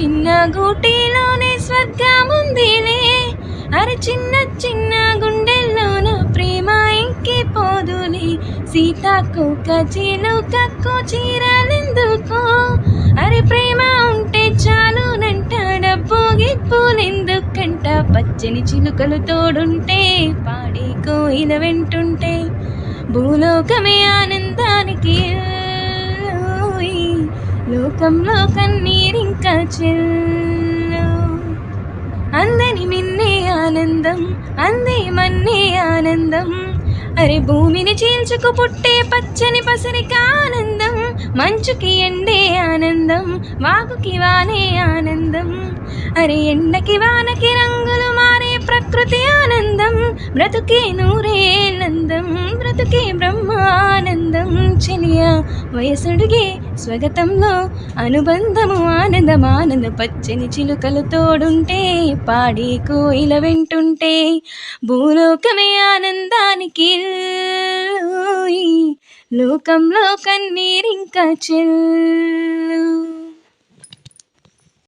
చిన్న గూటిలోనే స్వర్గముందిలే. అరే చిన్న చిన్న గుండెల్లోన ప్రేమ ఇంకిపోదులే. సీతాకోక చిలుకకు చీరలెందుకో? అరే ప్రేమ ఉంటే చాలునంట డబ్బు గిప్పులెందుకంట? పచ్చని చిలుకలు తోడుంటే పాడే కోయిల వెంటుంటే. భూలోకమే ఆనందానికి లోకంలో కన్నీరింక చెల్లు. అందని మిన్నే ఆనందం అందే మన్నే ఆనందం. అరే భూమిని చీల్చుకు పుట్టే పచ్చని పసరికి ఆనందం. మంచుకి ఎండే ఆనందం వాగుకి వానే ఆనందం. అరే ఎండకి వానకి రంగులు మారే ప్రకృతి ఆనందం. బ్రతుకే నూరేనందం బ్రతుకే బ్రహ్మానందం. చెలియ వయసుడిగే స్వగతంలో అనుబంధము ఆనందం ఆనంద పచ్చని చిలుకలు తోడుంటే పాడే కోయిల వెంటుంటే భూలోకమే ఆనందానికి లోకంలో కన్నీరింక చెల్